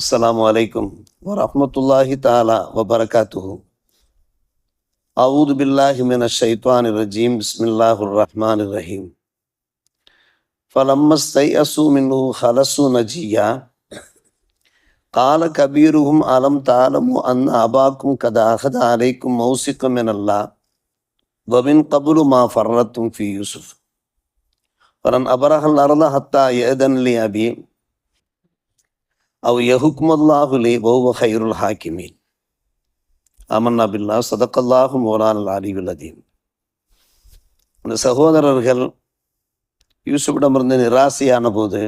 السلام عليكم ورحمة الله تعالى وبركاته. أعوذ بالله من الشيطان الرجيم. بسم الله الرحمن الرحيم. فلما استيأسوا منه خلصوا نجيا. قال كبيرهم ألم تعلموا أن أباكم قد أخذ عليكم موثقا من الله؟ ومن قبل ما فرطتم في يوسف. فلن أبرح الأرض حتى يأذن لي أبي. அவ் யஹுக்மல்லாஹுலே ஓவ ஹைருல் ஹாக்கிமீன் அமன் பில்லா சதக்கல்லாஹு மோலான் அலிவுல் அதீன் இந்த சகோதரர்கள் யூசுஃபிடமிருந்து நிராசையான போது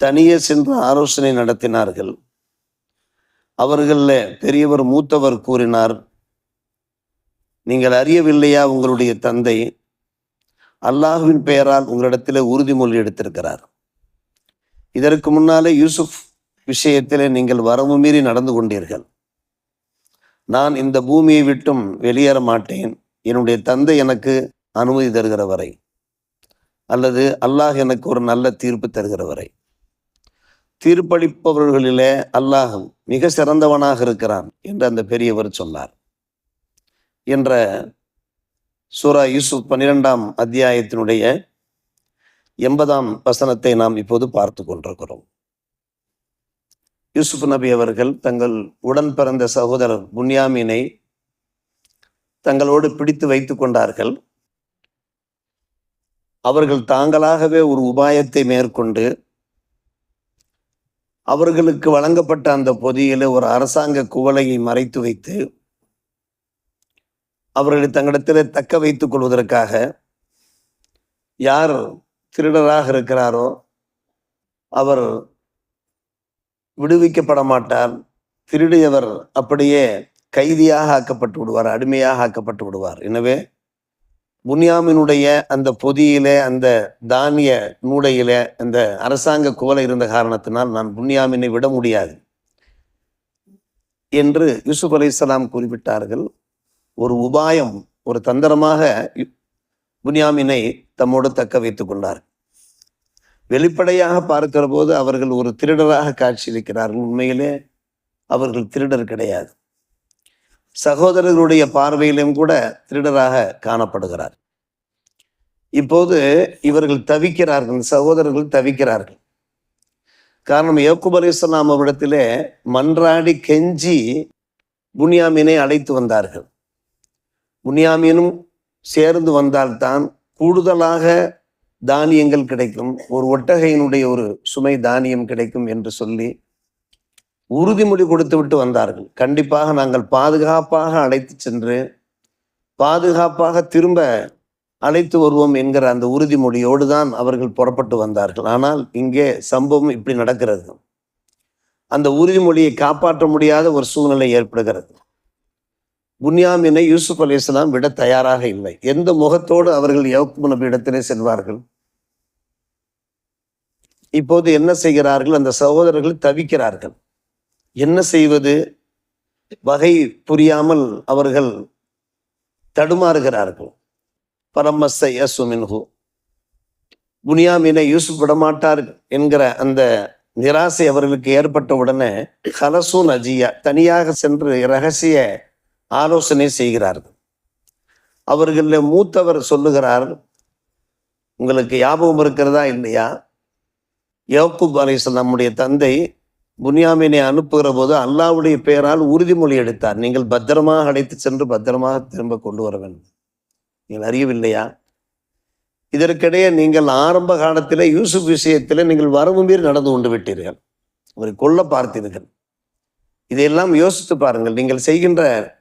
தனியே சென்று ஆலோசனை நடத்தினார்கள். அவர்களில் பெரியவர் மூத்தவர் கூறினார் நீங்கள் அறியவில்லையா உங்களுடைய தந்தை? அல்லாஹுவின் பெயரால் உங்களிடத்தில் உறுதிமொழி எடுத்திருக்கிறார். இதற்கு முன்னாலே யூசுப் விஷயத்திலே நீங்கள் வரவு மீறி நடந்து கொண்டீர்கள். நான் இந்த பூமியை விட்டும் வெளியேற மாட்டேன். என்னுடைய தந்தை எனக்கு அனுமதி தருகிற வரை அல்லது அல்லாஹ் எனக்கு ஒரு நல்ல தீர்ப்பு தருகிற வரை தீர்ப்பளிப்பவர்களிலே அல்லாஹ் மிக சிறந்தவனாக இருக்கிறான் என்று அந்த பெரியவர் சொன்னார். என்ற சூரா யூசுப் பன்னிரெண்டாம் அத்தியாயத்தினுடைய எண்பதாம் வசனத்தை நாம் இப்போது பார்த்து கொண்டிருக்கிறோம். யூசுப் நபி அவர்கள் தங்கள் உடன் பிறந்த சகோதரர் புன்யாமீனை தங்களோடு பிடித்து வைத்து கொண்டார்கள். அவர்கள் தாங்களாகவே ஒரு உபாயத்தை மேற்கொண்டு அவர்களுக்கு வழங்கப்பட்ட அந்த பொதியில் ஒரு அரசாங்க குவலையை மறைத்து வைத்து அவர்களை தங்களிடத்தில் தக்க வைத்துக் கொள்வதற்காக யார் திருடராக இருக்கிறாரோ அவர் விடுவிக்கப்பட மாட்டார். திருடியவர் அப்படியே கைதியாக ஆக்கப்பட்டு விடுவார் அடிமையாக ஆக்கப்பட்டு விடுவார். எனவே புன்யாமினுடைய அந்த பொதியிலே அந்த தானிய நூடையிலே அந்த அரசாங்க குவலை இருந்த காரணத்தினால் நான் புன்யாமினை விட முடியாது என்று யூசுப் அலைஹிஸ்ஸலாம் குறிப்பிட்டார்கள். ஒரு உபாயம் ஒரு தந்திரமாக யு- புன்யாமினை தம்மோடு தக்க வைத்துக் கொண்டார். வெளிப்படையாக பார்க்கிற போது அவர்கள் ஒரு திருடராக காட்சியளிக்கிறார்கள். உண்மையிலே அவர்கள் திருடர் கிடையாது. சகோதரர்களுடைய பார்வையிலும் கூட திருடராக காணப்படுகிறார். இப்போது இவர்கள் தவிக்கிறார்கள் சகோதரர்கள் தவிக்கிறார்கள். காரணம் யக்கூப் அலிஸ்லாம் அவரிடத்திலே மன்றாடி கெஞ்சி புனியாமீனை அழைத்து வந்தார்கள். புனியாமீனும் சேர்ந்து வந்தால்தான் கூடுதலாக தானியங்கள் கிடைக்கும். ஒரு ஒட்டகையினுடைய ஒரு சுமை தானியம் கிடைக்கும் என்று சொல்லி உறுதிமொழி கொடுத்துவிட்டு வந்தார்கள். கண்டிப்பாக நாங்கள் பாதுகாப்பாக அழைத்து சென்று பாதுகாப்பாக திரும்ப அழைத்து வருவோம் என்கிற அந்த உறுதிமொழியோடு தான் அவர்கள் புறப்பட்டு வந்தார்கள். ஆனால் இங்கே சம்பவம் இப்படி நடக்கிறது. அந்த உறுதிமொழியை காப்பாற்ற முடியாத ஒரு சூழ்நிலை ஏற்படுகிறது. புன்யாமினை யூசுப் அலைஹிஸ்ஸலாம் விட தயாராக இல்லை. எந்த முகத்தோடு அவர்கள் யவுக்கு நபி இடத்திலே செல்வார்கள்? இப்போது என்ன செய்கிறார்கள்? அந்த சகோதரர்கள் தவிக்கிறார்கள். என்ன செய்வது? வகை புரியாமல் அவர்கள் தடுமாறுகிறார்கள். பரமஸ்ஸ யசுமின்ஹு புனியாமினை யூசுப் விடமாட்டார் என்கிற அந்த நிராசை அவர்களுக்கு ஏற்பட்ட உடனே ஹலசூன் அஜியா தனியாக சென்று ரகசிய ஆலோசனை செய்கிறார்கள். அவர்களில் மூத்தவர் சொல்லுகிறார் உங்களுக்கு ஞாபகம் இருக்கிறதா இல்லையா? யோகுப் அலிஸ்லாம் நம்முடைய தந்தை புனியாமினை அனுப்புகிற போது அல்லாவுடைய பெயரால் உறுதிமொழி எடுத்தார். நீங்கள் பத்திரமாக அழைத்து சென்று பத்திரமாக திரும்ப கொண்டு வர வேண்டும். நீங்கள் அறியவில்லையா? இதற்கிடையே நீங்கள் ஆரம்ப காலத்தில் யூசுப் விஷயத்தில் நீங்கள் வரவு மீறி நடந்து கொண்டு விட்டீர்கள். அவரை கொல்ல பார்த்தீர்கள் இதையெல்லாம் யோசித்து பாருங்கள். நீங்கள் செய்கின்ற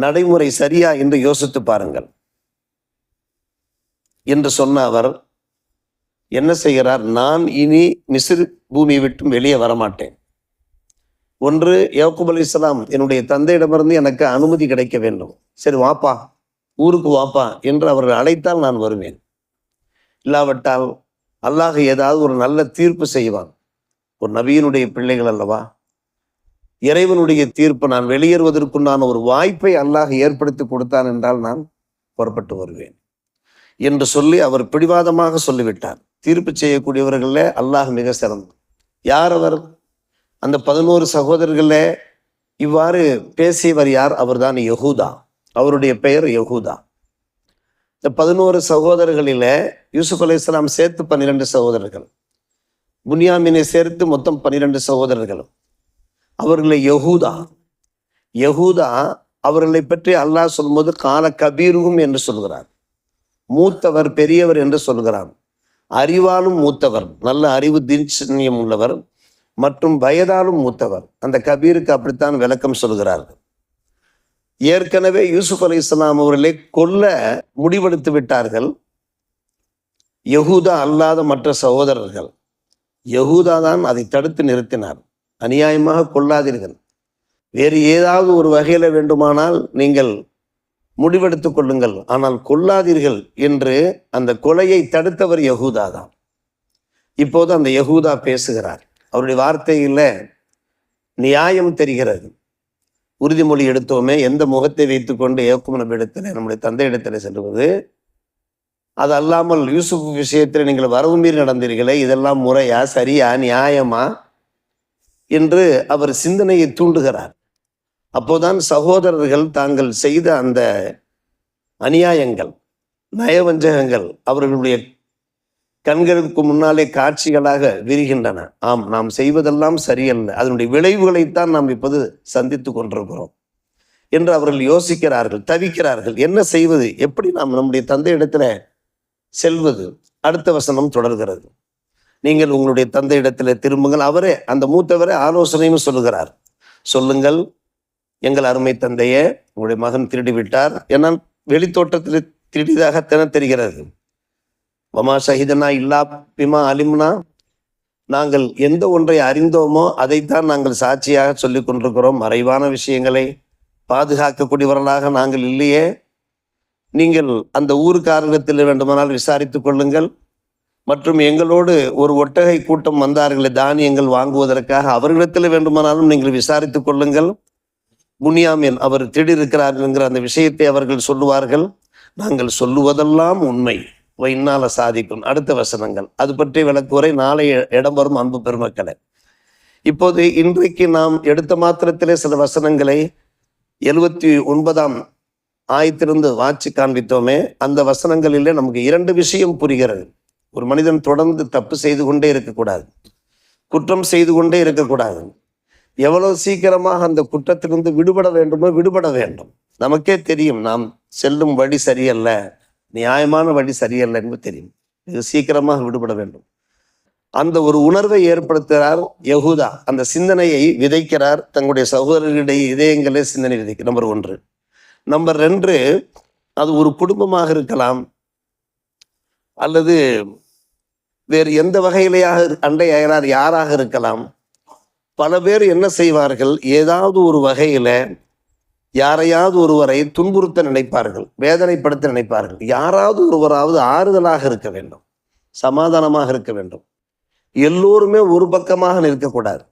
நடைமுறை சரியா என்று யோசித்து பாருங்கள். என்று சொன்ன அவர் என்ன செய்கிறார்? நான் இனி மிசிறு பூமியை விட்டும் வெளியே வரமாட்டேன். ஒன்று யவுக்குப் அலி இஸ்லாம் என்னுடைய தந்தையிடமிருந்து எனக்கு அனுமதி கிடைக்க வேண்டும். சரி வாப்பா ஊருக்கு வாப்பா என்று அவர்கள் அழைத்தால் நான் வருவேன். இல்லாவிட்டால் அல்லாஹ் ஏதாவது ஒரு நல்ல தீர்ப்பு செய்வான். ஒரு நபியினுடைய பிள்ளைகள் அல்லவா? இறைவனுடைய தீர்ப்பு நான் வெளியேறுவதற்குண்டான ஒரு வாய்ப்பை அல்லாஹ் ஏற்படுத்தி கொடுத்தான் என்றால் நான் புறப்பட்டு வருவேன் என்று சொல்லி அவர் பிடிவாதமாக சொல்லிவிட்டார். தீர்ப்பு செய்யக்கூடியவர்களே அல்லாஹ் மிக சிறந்த யார் அவர்? அந்த பதினோரு சகோதரர்களே இவ்வாறு பேசியவர் யார்? அவர்தான் யகுதா. அவருடைய பெயர் யகுதா. இந்த பதினோரு சகோதரர்களில யூசுப் இஸ்லாம் சேர்த்து பன்னிரெண்டு சகோதரர்கள். புனியாமினை சேர்த்து மொத்தம் பன்னிரெண்டு சகோதரர்களும் அவர்களை யகூதா யகூதா அவர்களை பற்றி அல்லாஹ் சொல்லும்போது கால கபீருகும் என்று சொல்கிறார். மூத்தவர் பெரியவர் என்று சொல்கிறார் அறிவாலும் மூத்தவர் நல்ல அறிவு தீட்சண்யம் உள்ளவர் மற்றும் வயதாலும் மூத்தவர். அந்த கபீருக்கு அப்படித்தான் விளக்கம் சொல்கிறார்கள். ஏற்கனவே யூசுப் அலி இஸ்லாம் அவர்களை கொல்ல முடிவெடுத்து விட்டார்கள். யகூதா அல்லாத மற்ற சகோதரர்கள். யகுதா தான் அதை தடுத்து நிறுத்தினார். அநியாயமாக கொள்ளாதீர்கள். வேறு ஏதாவது ஒரு வகையில் வேண்டுமானால் நீங்கள் முடிவெடுத்துக் கொள்ளுங்கள். ஆனால் கொல்லாதீர்கள் என்று அந்த கொலையை தடுத்தவர் யகூதா தான். இப்போது அந்த யகூதா பேசுகிறார். அவருடைய வார்த்தையில் நியாயம் தெரிகிறது. உறுதிமொழி எடுத்தோமே எந்த முகத்தை வைத்துக்கொண்டு ஏக்கும் இடத்துல நம்முடைய தந்தை இடத்துல செல்வது? அது அல்லாமல் யூசுப் விஷயத்தில் நீங்கள் வரவு மீறி நடந்தீர்களே இதெல்லாம் முறையா சரியா நியாயமா? என்று அவர் சிந்தனையை தூண்டுகிறார். அப்போதான் சகோதரர்கள் தாங்கள் செய்த அந்த அநியாயங்கள் நயவஞ்சகங்கள் அவர்களுடைய கண்களுக்கு முன்னாலே காட்சிகளாக விரிகின்றன. ஆம் நாம் செய்வதெல்லாம் சரியல்ல. அதனுடைய விளைவுகளைத்தான் நாம் இப்போது சந்தித்து கொண்டிருக்கிறோம் என்று அவர்கள் யோசிக்கிறார்கள் தவிக்கிறார்கள். என்ன செய்வது? எப்படி நாம் நம்முடைய தந்தை இடத்துல செல்வது? அடுத்த வசனம் தொடர்கிறது. நீங்கள் உங்களுடைய தந்தை இடத்துல திரும்புங்கள். அவரே அந்த மூத்தவரே ஆலோசனையும் சொல்லுகிறார். சொல்லுங்கள் எங்கள் அருமை தந்தையே உங்களுடைய மகன் திருடி விட்டார் ஏன்னா வெளித்தோட்டத்தில் திருடியதாகத்தானே தெரிகிறது வமா சஹிதனா இல்லா பிமா அலிம்னா? நாங்கள் எந்த ஒன்றை அறிந்தோமோ அதைத்தான் நாங்கள் சாட்சியாக சொல்லிக் கொண்டிருக்கிறோம். மறைவான விஷயங்களை பாதுகாக்கக்கூடியவர்களாக நாங்கள் இல்லையே. நீங்கள் அந்த ஊருக்காரரிடத்தில் வேண்டுமானால் விசாரித்துக் கொள்ளுங்கள். மற்றும் எங்களோடு ஒரு ஒட்டகை கூட்டம் வந்தார்களே தானியங்கள் வாங்குவதற்காக. அவர்களிடத்தில் வேண்டுமானாலும் நீங்கள் விசாரித்துக் கொள்ளுங்கள். புனியாமின் அவர் திடீர்க்கிறார் என்கிற அந்த விஷயத்தை அவர்கள் சொல்லுவார்கள். நாங்கள் சொல்லுவதெல்லாம் உண்மை. இன்னால சாதிக்கும். அடுத்த வசனங்கள். அது பற்றி விளக்குவரை நாளை இடம் வரும் அன்பு பெருமக்களை. இப்போது இன்றைக்கு நாம் எடுத்த மாத்திரத்திலே சில வசனங்களை எழுபத்தி ஒன்பதாம் ஆயத்திலிருந்து வாட்சி காண்பித்தோமே. அந்த வசனங்களிலே நமக்கு இரண்டு விஷயம் புரிகிறது. ஒரு மனிதன் தொடர்ந்து தப்பு செய்து கொண்டே இருக்கக்கூடாது. குற்றம் செய்து கொண்டே இருக்கக்கூடாது. எவ்வளவு சீக்கிரமாக அந்த குற்றத்திலிருந்து விடுபட வேண்டுமோ விடுபட வேண்டும். நமக்கே தெரியும் நாம் செல்லும் வழி சரியல்ல. நியாயமான வழி சரியல்ல என்று தெரியும். இது சீக்கிரமாக விடுபட வேண்டும். அந்த ஒரு உணர்வை ஏற்படுத்துகிறார் யகுதா. அந்த சிந்தனையை விதைக்கிறார் தங்களுடைய சகோதரர்களுடைய இதயங்களே சிந்தனை விதைக்க. நம்பர் ஒன்று. நம்பர் ரெண்டு அது ஒரு குடும்பமாக இருக்கலாம். அல்லது வேறு எந்த வகையிலேயாக அண்டை அயலார் யாராக இருக்கலாம்? பல பேர் என்ன செய்வார்கள்? ஏதாவது ஒரு வகையில் யாரையாவது ஒருவரை துன்புறுத்த நினைப்பார்கள் வேதனைப்படுத்த நினைப்பார்கள். யாராவது ஒருவராவது ஆறுதலாக இருக்க வேண்டும் சமாதானமாக இருக்க வேண்டும். எல்லோருமே ஒரு பக்கமாக நிற்கக்கூடாது.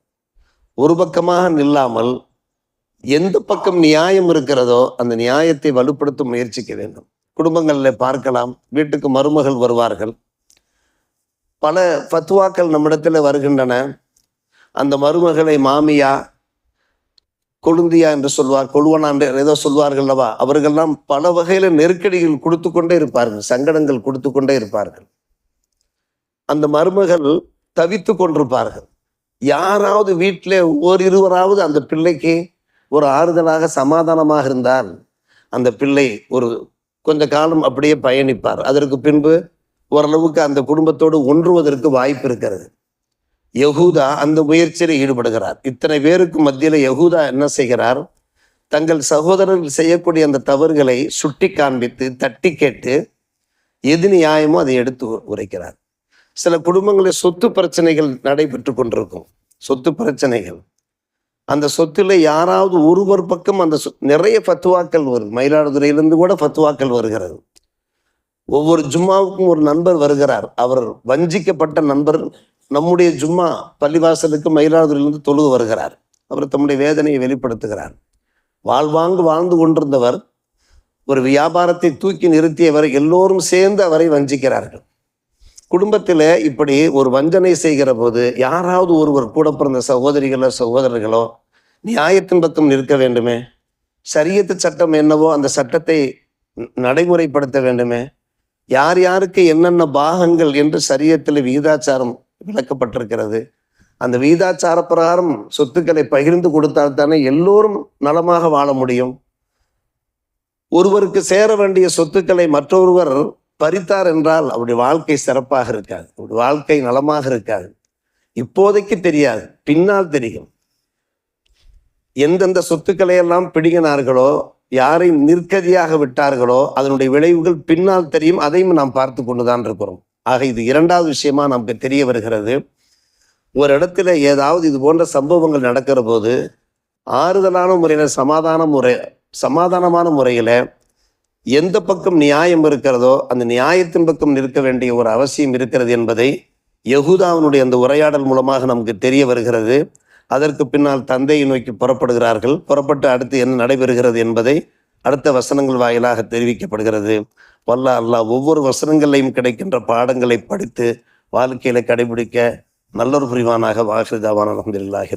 ஒரு பக்கமாக நில்லாமல் எந்த பக்கம் நியாயம் இருக்கிறதோ அந்த நியாயத்தை வலுப்படுத்த முயற்சிக்க வேண்டும். குடும்பங்களில் பார்க்கலாம் வீட்டுக்கு மருமகள் வருவார்கள். பல ஃபத்வாக்கள் நம்மிடத்தில் வருகின்றன. அந்த மருமகளை மாமியா கொழுந்தியா என்று சொல்வார் கொழுவனா என்று ஏதோ சொல்வார்கள் அல்லவா? அவர்கள்லாம் பல வகையில் நெருக்கடிகள் கொடுத்து கொண்டே இருப்பார்கள் சங்கடங்கள் கொடுத்து கொண்டே இருப்பார்கள். அந்த மருமகள் தவித்து கொண்டிருப்பார்கள். யாராவது வீட்டிலே ஓரிருவராவது அந்த பிள்ளைக்கு ஒரு ஆறுதலாக சமாதானமாக இருந்தால் அந்த பிள்ளை ஒரு கொஞ்ச காலம் அப்படியே பயணிப்பார். அதற்கு பின்பு ஓரளவுக்கு அந்த குடும்பத்தோடு ஒன்றுவதற்கு வாய்ப்பு இருக்கிறது. யகூதா அந்த முயற்சியில் ஈடுபடுகிறார். இத்தனை பேருக்கு மத்தியில் யகூதா என்ன செய்கிறார்? தங்கள் சகோதரர்கள் செய்யக்கூடிய அந்த தவறுகளை சுட்டி காண்பித்து தட்டி கேட்டு எது நியாயமோ அதை எடுத்து உரைக்கிறார். சில குடும்பங்களில் சொத்து பிரச்சனைகள் நடைபெற்று கொண்டிருக்கும். சொத்து பிரச்சனைகள். அந்த சொத்துல யாராவது ஒருவர் பக்கம் அந்த சொ- நிறைய ஃபத்துவாக்கள் வரும் மயிலாடுதுறையிலிருந்து கூட ஃபத்துவாக்கள் வருகிறது. ஒவ்வொரு ஜும்மாவுக்கும் ஒரு நண்பர் வருகிறார். அவர் வஞ்சிக்கப்பட்ட நண்பர் நம்முடைய ஜும்மா பள்ளிவாசலுக்கு மயிலாடுதுறையிலிருந்து தொழுது வருகிறார். அவர் தம்முடைய வேதனையை வெளிப்படுத்துகிறார். வாழ்வாங்கு வாழ்ந்து கொண்டிருந்தவர் ஒரு வியாபாரத்தை தூக்கி நிறுத்தியவர் எல்லோரும் சேர்ந்து அவரை வஞ்சிக்கிறார்கள். குடும்பத்தில் இப்படி ஒரு வஞ்சனை செய்கிற போது யாராவது ஒருவர் கூட பிறந்த சகோதரிகளோ சகோதரர்களோ நியாயத்தின் பக்கம் நிற்க வேண்டுமே? சரியத்து சட்டம் என்னவோ அந்த சட்டத்தை நடைமுறைப்படுத்த வேண்டுமே? யார் யாருக்கு என்னென்ன பாகங்கள் என்று சரியத்தில் விகிதாச்சாரம் விளக்கப்பட்டிருக்கிறது. அந்த விகிதாச்சார பிரகாரம் சொத்துக்களை பகிர்ந்து கொடுத்தால் தானே எல்லோரும் நலமாக வாழ முடியும். ஒருவருக்கு சேர வேண்டிய சொத்துக்களை மற்றொருவர் பறித்தார் என்றால் அவருடைய வாழ்க்கை சிறப்பாக இருக்காது. அவருடைய வாழ்க்கை நலமாக இருக்காது. இப்போதைக்கு தெரியாது. பின்னால் தெரியும். எந்தெந்த சொத்துக்களை எல்லாம் பிடுங்கினார்களோ யாரை நிற்கதியாக விட்டார்களோ அதனுடைய விளைவுகள் பின்னால் தெரியும். அதையும் நாம் பார்த்து கொண்டுதான் இருக்கிறோம். ஆக இது இரண்டாவது விஷயமா நமக்கு தெரிய வருகிறது. ஒரு இடத்துல ஏதாவது இது போன்ற சம்பவங்கள் நடக்கிற போது ஆறுதலான முறையில் சமாதான முறை சமாதானமான முறையில் எந்த பக்கம் நியாயம் இருக்கிறதோ அந்த நியாயத்தின் பக்கம் நிற்க வேண்டிய ஒரு அவசியம் இருக்கிறது என்பதை யகுதாவினுடைய அந்த உரையாடல் மூலமாக நமக்கு தெரிய வருகிறது. அதற்கு பின்னால் தந்தையை நோக்கி புறப்படுகிறார்கள். புறப்பட்டு அடுத்து என்ன நடைபெறுகிறது என்பதை அடுத்த வசனங்கள் வாயிலாக தெரிவிக்கப்படுகிறது. வல்ல அல்லாஹ் ஒவ்வொரு வசனங்களையும் கிடைக்கின்ற பாடங்களை படித்து வாழ்க்கையில கடைபிடிக்க நல்லொரு புரிவானாக. வாகிருதாவான அலமதுல்லாஹி